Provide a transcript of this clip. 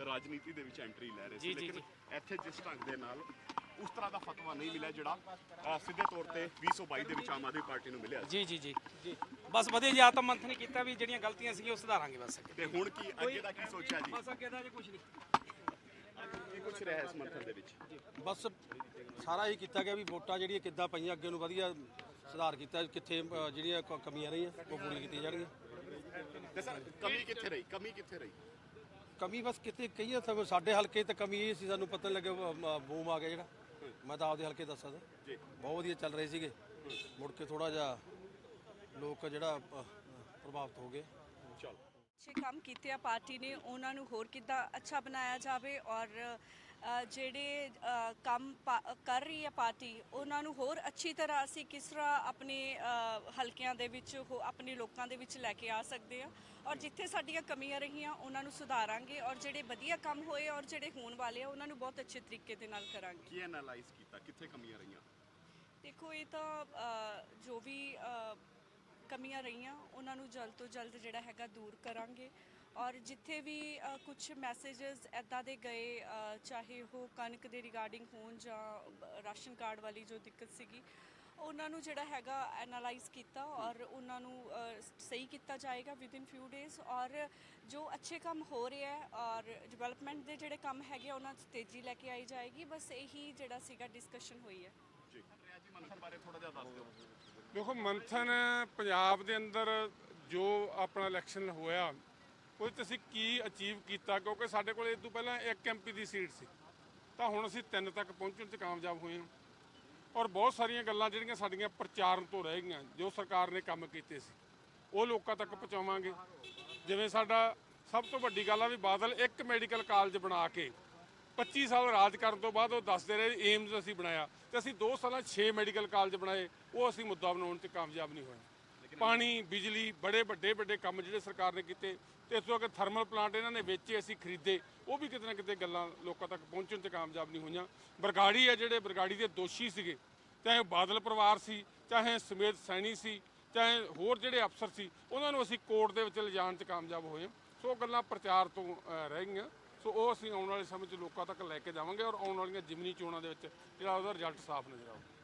ਰਾਜਨੀਤੀ ਦੇ ਵਿੱਚ ਐਂਟਰੀ ਲੈ ਰਹੇ ਸੀ ਲੇਕਿਨ ਇੱਥੇ ਜਿਸ ਢੰਗ ਦੇ ਨਾਲ ਉਸ ਤਰ੍ਹਾਂ ਦਾ ਫਤਵਾ ਨਹੀਂ ਮਿਲਿਆ ਜਿਹੜਾ ਸਿੱਧੇ ਤੌਰ ਤੇ 2022 ਦੇ ਵਿੱਚ ਆਮ ਆਦਮੀ ਪਾਰਟੀ ਨੂੰ ਮਿਲਿਆ ਸੀ। ਜੀ ਜੀ ਜੀ। ਜੀ ਬਸ ਵਧੀਆ ਜੀ ਆਤਮ ਮੰਥਨ ਕੀਤਾ ਵੀ ਜਿਹੜੀਆਂ ਗਲਤੀਆਂ ਸੀਗੀਆਂ ਉਹ ਸੁਧਾਰਾਂਗੇ ਬਸ ਤੇ ਹੁਣ ਕੀ ਅੱਗੇ ਦਾ ਕੀ ਸੋਚਿਆ ਜੀ? ਬਸ ਅੱਗੇ ਦਾ ਜੀ ਕੁਝ ਨਹੀਂ। ਕੀ ਕੁਝ ਰਿਹਾ ਇਸ ਮੰਥਨ ਦੇ ਵਿੱਚ? ਬਸ ਸਾਰਾ ਹੀ ਕੀਤਾ ਗਿਆ ਵੀ ਵੋਟਾਂ ਜਿਹੜੀਆਂ ਕਿੱਦਾਂ ਪਈਆਂ ਅੱਗੇ ਨੂੰ ਵਧੀਆ ਸੁਧਾਰ ਕੀਤਾ ਕਿੱਥੇ ਜਿਹੜੀਆਂ ਕਮੀਆਂ ਰਹੀਆਂ ਉਹ ਪੂਰੀਆਂ ਕੀਤੀਆਂ ਜਾਣਗੀਆਂ। ਤੇ ਸਰ ਕਮੀ ਕਿੱਥੇ ਰਹੀ? ਕਮੀ ਕਿੱਥੇ ਰਹੀ? ਕਮੀ ਬਸ ਕਿਤੇ ਕਹੀਏ ਤਾਂ ਸਾਡੇ ਹਲਕੇ ਤੇ ਕਮੀ ਇਹ ਸੀ ਸਾਨੂੰ ਪਤਾ ਨਹੀਂ ਲੱਗਿਆ ਬੂਮ ਆ ਗਿਆ ਜਿਹੜਾ। ਮੈਂ ਤਾਂ ਆਪਦੇ ਹਲਕੇ ਦੱਸਾਂ ਜੀ। ਬਹੁਤ ਵਧੀਆ ਚੱਲ ਰਹੇ ਸੀਗੇ। ਮੁੜ ਕੇ ਥੋੜਾ ਜਿਹਾ ਲੋਕ ਜਿਹੜਾ ਪ੍ਰਭਾਵਿਤ ਹੋ ਗਏ। ਚਲ। ਅੱਛੇ ਕੰਮ ਕੀਤੇ ਆ ਪਾਰਟੀ ਨੇ ਉਹਨਾਂ ਨੂੰ ਹੋਰ ਕਿੱਦਾਂ ਅੱਛਾ ਬਣਾਇਆ ਜਾਵੇ ਔਰ ਜਿਹੜੇ ਕੰਮ ਕਰ ਰਹੀ ਹੈ ਪਾਰਟੀ ਉਹਨਾਂ ਨੂੰ ਹੋਰ ਅੱਛੀ ਤਰ੍ਹਾਂ ਅਸੀਂ ਕਿਸ ਤਰ੍ਹਾਂ ਆਪਣੇ ਹਲਕਿਆਂ ਦੇ ਵਿੱਚ ਆਪਣੇ ਲੋਕਾਂ ਦੇ ਵਿੱਚ ਲੈ ਕੇ ਆ ਸਕਦੇ ਆ ਔਰ ਜਿੱਥੇ ਸਾਡੀਆਂ ਕਮੀਆਂ ਰਹੀਆਂ ਉਹਨਾਂ ਨੂੰ ਸੁਧਾਰਾਂਗੇ ਔਰ ਜਿਹੜੇ ਵਧੀਆ ਕੰਮ ਹੋਏ ਔਰ ਜਿਹੜੇ ਹੋਣ ਵਾਲੇ ਆ ਉਹਨਾਂ ਨੂੰ ਬਹੁਤ ਅੱਛੇ ਤਰੀਕੇ ਦੇ ਨਾਲ ਕਰਾਂਗੇ। ਕੀ ਐਨਾਲਾਈਜ਼ ਕੀਤਾ? ਕਿੱਥੇ ਕਮੀਆਂ ਰਹੀਆਂ? ਦੇਖੋ ਇਹ ਤਾਂ ਜੋ ਵੀ ਕਮੀਆਂ ਰਹੀਆਂ ਉਹਨਾਂ ਨੂੰ ਜਲਦ ਤੋਂ ਜਲਦ ਜਿਹੜਾ ਹੈਗਾ ਦੂਰ ਕਰਾਂਗੇ ਔਰ ਜਿੱਥੇ ਵੀ ਕੁਝ ਮੈਸੇजेस ਐਦਾਂ ਦੇ ਗਏ ਚਾਹੇ ਉਹ ਕਣਕ ਦੇ ਰਿਗਾਰਡਿੰਗ ਹੋਣ ਜਾਂ ਰਾਸ਼ਨ ਕਾਰਡ ਵਾਲੀ ਜੋ ਦਿੱਕਤ ਸੀਗੀ ਉਹਨਾਂ ਨੂੰ ਜਿਹੜਾ ਹੈਗਾ ਐਨਾਲਾਈਜ਼ ਕੀਤਾ ਔਰ ਉਹਨਾਂ ਨੂੰ ਸਹੀ ਕੀਤਾ ਜਾਏਗਾ ਵਿਦ ਇਨ ਫਿਊ ਡੇਜ਼ ਔਰ ਜੋ ਅੱਛੇ ਕੰਮ ਹੋ ਰਿਹਾ ਹੈ ਔਰ ਡਿਵੈਲਪਮੈਂਟ ਦੇ ਜਿਹੜੇ ਕੰਮ ਹੈਗੇ ਆ, ਉਹਨਾਂ 'ਚ ਤੇਜ਼ੀ ਲੈ ਕੇ ਆਈ ਜਾਏਗੀ ਬਸ ਇਹੀ ਜਿਹੜਾ ਸੀਗਾ ਡਿਸਕਸ਼ਨ ਹੋਈ ਹੈ। ਜੀ। ਰਿਆ ਜੀ ਮੰਥਨ ਬਾਰੇ ਥੋੜਾ ਜਿਹਾ ਦੱਸ ਦਿਓ ਦੇਖੋ ਮੰਥਨ ਪੰਜਾਬ ਦੇ ਅੰਦਰ ਜੋ ਆਪਣਾ ਇਲੈਕਸ਼ਨ ਹੋਇਆ ਉਹਦੇ 'ਚ ਅਸੀਂ ਕੀ ਅਚੀਵ ਕੀਤਾ? ਕਿਉਂਕਿ ਸਾਡੇ ਕੋਲ ਇਸ ਤੋਂ ਪਹਿਲਾਂ ਇੱਕ ਐਮਪੀ ਦੀ ਸੀਟ ਸੀ। ਤਾਂ ਹੁਣ ਅਸੀਂ ਤਿੰਨ ਤੱਕ ਪਹੁੰਚਣ 'ਚ ਕਾਮਯਾਬ ਹੋਏ ਹਾਂ। ਔਰ ਬਹੁਤ ਸਾਰੀਆਂ ਗੱਲਾਂ ਜਿਹੜੀਆਂ ਸਾਡੀਆਂ ਪ੍ਰਚਾਰਨ ਤੋਂ ਰਹਿ ਗਈਆਂ, ਜੋ ਸਰਕਾਰ ਨੇ ਕੰਮ ਕੀਤੇ ਸੀ, ਉਹ ਲੋਕਾਂ ਤੱਕ ਪਹੁੰਚਾਵਾਂਗੇ। ਜਿਵੇਂ ਸਾਡਾ ਸਭ ਤੋਂ ਵੱਡੀ ਗੱਲ ਆ ਵੀ ਬਾਦਲ ਇੱਕ ਮੈਡੀਕਲ ਕਾਲਜ ਬਣਾ ਕੇ 25 ਸਾਲ ਰਾਜ ਕਰਨ ਤੋਂ ਬਾਅਦ ਉਹ ਦੱਸਦੇ ਰਹੇ ਏਮਜ਼ ਅਸੀਂ ਬਣਾਇਆ। ਤੇ ਅਸੀਂ 2 ਸਾਲਾਂ 6 ਮੈਡੀਕਲ ਕਾਲਜ ਬਣਾਏ, ਉਹ ਅਸੀਂ ਮੁੱਦਾ ਬਣਾਉਣ 'ਚ ਕਾਮਯਾਬ ਨਹੀਂ ਹੋਏ। ਪਾਣੀ, ਬਿਜਲੀ, ਬੜੇ ਵੱਡੇ ਵੱਡੇ ਕੰਮ ਜਿਹੜੇ ਸਰਕਾਰ ਨੇ ਕੀਤੇ ਤੇ ਇਸ ਤੋਂ ਅੱਗੇ ਥਰਮਲ ਪਲਾਂਟ ਇਹਨਾਂ ਨੇ ਵੇਚੇ, ਅਸੀਂ ਖਰੀਦੇ, ਉਹ ਵੀ ਕਿਤੇ ਨਾ ਕਿਤੇ ਗੱਲਾਂ ਲੋਕਾਂ ਤੱਕ ਪਹੁੰਚਣ 'ਚ ਕਾਮਯਾਬ ਨਹੀਂ ਹੋਈਆਂ। ਬਰਗਾੜੀ ਹੈ ਜਿਹੜੇ, ਬਰਗਾੜੀ ਦੇ ਦੋਸ਼ੀ ਸੀਗੇ, ਚਾਹੇ ਬਾਦਲ ਪਰਿਵਾਰ ਸੀ, ਚਾਹੇ ਸਮੇਤ ਸੈਣੀ ਸੀ, ਚਾਹੇ ਹੋਰ ਜਿਹੜੇ ਅਫਸਰ ਸੀ, ਉਹਨਾਂ ਨੂੰ ਅਸੀਂ ਕੋਰਟ ਦੇ ਵਿੱਚ ਲਿਜਾਣ 'ਚ ਕਾਮਯਾਬ ਹੋਏ ਹਾਂ। ਸੋ ਉਹ ਗੱਲਾਂ ਪ੍ਰਚਾਰ ਤੋਂ ਰਹਿ ਗਈਆਂ। ਸੋ ਉਹ ਅਸੀਂ ਆਉਣ ਵਾਲੇ ਸਮੇਂ 'ਚ ਲੋਕਾਂ ਤੱਕ ਲੈ ਕੇ ਜਾਵਾਂਗੇ ਔਰ ਆਉਣ ਵਾਲੀਆਂ ਜਿਮਨੀ ਚੋਣਾਂ ਦੇ ਵਿੱਚ ਜਿਹੜਾ ਉਹਦਾ ਰਿਜ਼ਲਟ ਸਾਫ਼ ਨਜ਼ਰ ਆਊਗਾ।